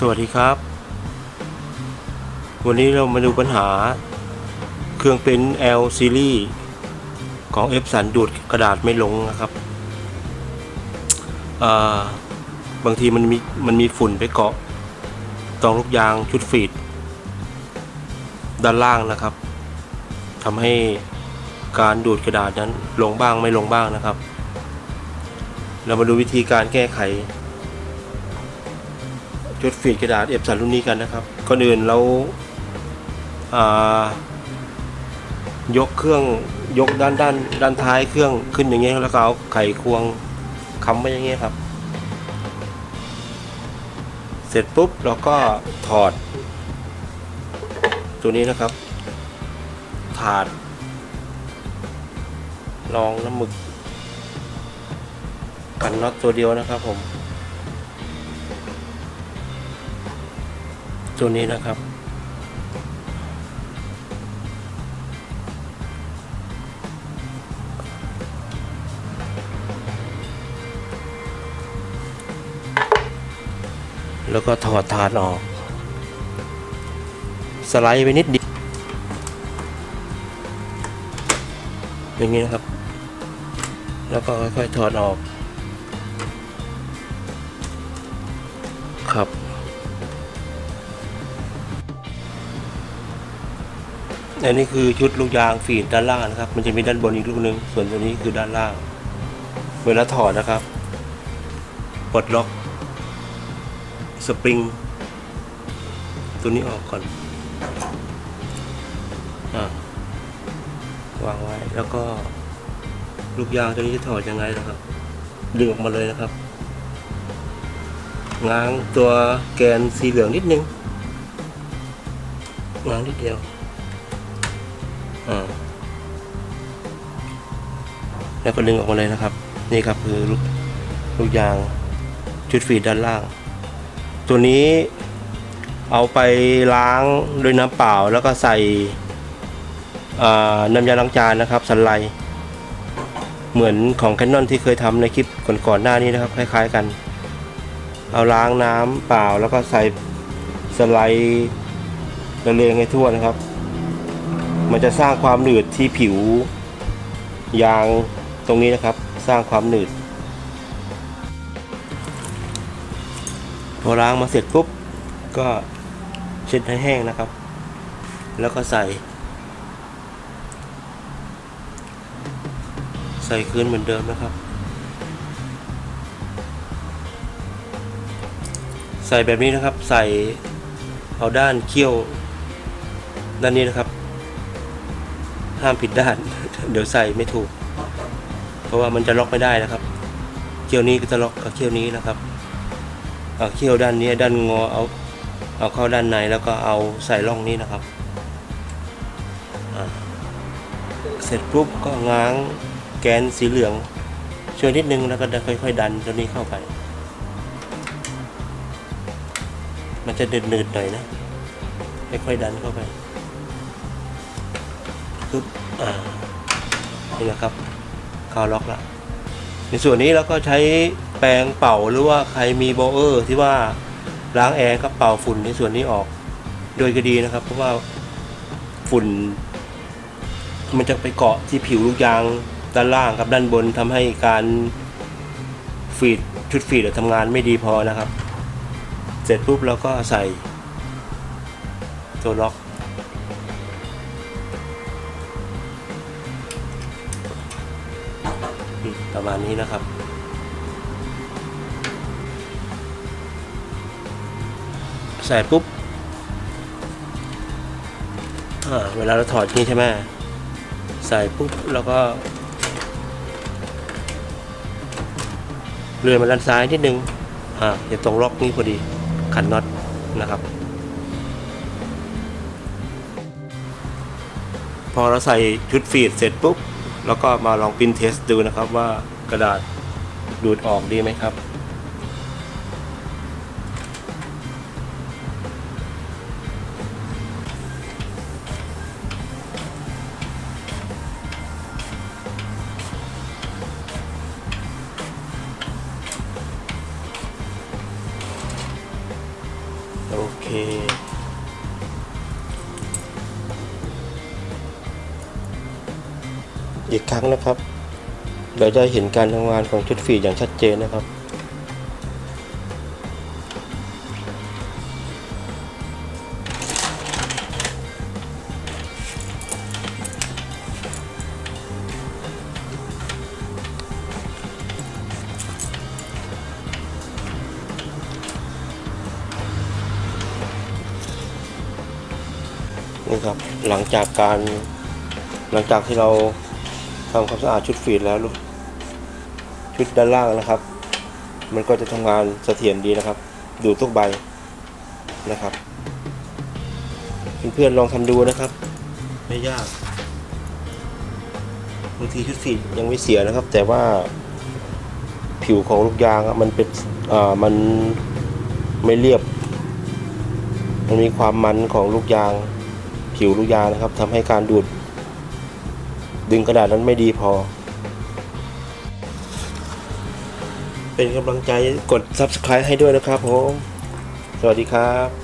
สวัสดีครับ วันนี้เรามาดูปัญหา เครื่องเป็น L series ของ F สันดูดกระดาษไม่ลงนะครับาบางทีมันมีมันมีฝุ่นไปเกาะตรงลูกยางชุดฟีด ด้านล่างนะครับทำให้การดูดกระดาษนั้นลงบ้างไม่ลงบ้างนะครับ เรามาดูวิธีการแก้ไข ชุดฟีดกระดาษเอฟสันรุ่นนี้กันนะครับก่อนอื่นเราายกเครื่องยกด้านด้านด้านท้ายเครื่องขึ้นอย่างเงี้ยแล้วก็เอาไขควงค้ำไว้อย่างเงี้ยครับ เสร็จปุ๊บเราก็ถอด ตัวนี้นะครับ ถาดรองน้ำหมึกกันน็อตตัวเดียวนะครับผม ตัวนี้นะครับ แล้วก็ถอดถาดออก สไลด์ไปนิดเดียวอย่างนี้นะครับ แล้วก็ค่อยๆถอดออก ครับ อันนี้คือชุดลูกยางฟีดด้านล่างนะครับ มันจะมีด้านบนอีกลูกหนึ่งส่วนตัวนี้คือด้านล่าง เวลาถอดนะครับ ปลดล็อก สปริง ตัวนี้ออกก่อนอวางไว้ แล้วก็ ลูกยางตัวนี้จะถอดยังไงนะครับ ดึงออกมาเลยนะครับ ง้างตัวแกนสีเหลืองนิดนึง ง้างนิดเดียว แล้วก็ดึงออกมาเลยนะครับ นี่ครับคือลูกลูกยางชุดฟีดด้านล่าง ตัวนี้เอาไปล้างด้วยน้ำเปล่า แล้วก็ใส่น้ำยาล้างจานนะครับสันไลเหมือนของแคนนอนที่เคยทำในคลิปก่อนๆหน้านี้นะครับ คล้าย ๆกัน เอาล้างน้ำเปล่าแล้วก็ใส่สไลด์ระเลงให้ทั่วนะครับ มันจะสร้างความหนืดที่ผิวยางตรงนี้นะครับ สร้างความหนืด พอล้างมาเสร็จปุ๊บ ก็เช็ดให้แห้งนะครับ แล้วก็ใส่ ใส่คืนเหมือนเดิมนะครับ ใส่แบบนี้นะครับ ใส่เอาด้านเขี้ยวด้านนี้นะครับ ห้ามผิดด้าน เดี๋ยวใส่ไม่ถูก เพราะว่ามันจะล็อกไม่ได้นะครับ เขี้ยวนี้ก็จะล็อกกับเขี้ยวนี้นะครับเอาเขี้ยวด้านนี้ด้านงอเอาเอาเข้าด้านในแล้วก็เอาใส่ร่องนี้นะครับ เสร็จปุ๊บก็ง้างแกนสีเหลืองช่วยนิดนึงแล้วก็ค่อยๆดันตัวนี้เข้าไป มันจะเดือดๆหน่อยนะค่อยๆดันเข้าไป ปึ๊บอ่านี่นะครับเข้าล็อกล้วในส่วนนี้เราก็ใช้แปรงเป่าหรือว่าใครมีโบเออร์ที่ว่าล้างแอร์ก็เป่าฝุ่นในส่วนนี้ออก โดยก็ดีนะครับ เพราะว่าฝุ่น มันจะไปเกาะที่ผิวลูกยางด้านล่างกับด้านบนทำให้การฟีดชุดฟีดทำงานไม่ดีพอนะครับ เสร็จปุ๊บเราก็ใส่ตัวล็อก ประมาณนี้นะครับ ใส่ปุ๊บอ่าเวลาเราถอดนี่ใช่ไหมใส่ปุ๊บแล้วก็เลื่อนมาด้านซ้ายนิดนึงอ่าจะตรงล็อกนี้พอดีขันน็อตนะครับ พอเราใส่ชุดฟีดเสร็จปุ๊บ แล้วก็มาลองปิ้นเทสดูนะครับว่ากระดาษดูดออกดีไหมครับ โอเค อีกครั้งนะครับ เราจะเห็นการทำงานของชุดฟีอย่างชัดเจนนะครับ นี่ครับหลังจากการหลังจากที่เรา ทำความสะอาดชุดฟีดแล้วลูกชุดด้านล่างนะครับ มันก็จะทำงานเสถียรดีนะครับ ดูทุกใบนะครับ เพื่อนๆลองทำดูนะครับ ไม่ยากบางทีชุดฟีดยังไม่เสียนะครับ แต่ว่าผิวของลูกยางอะมันเป็นอ่ามันไม่เรียบ มันมีความมันของลูกยาง ผิวลูกยางนะครับทำให้การดูด ดึงกระดาษนั้นไม่ดีพอ เป็นกำลังใจกด subscribe ให้ด้วยนะครับผม สวัสดีครับ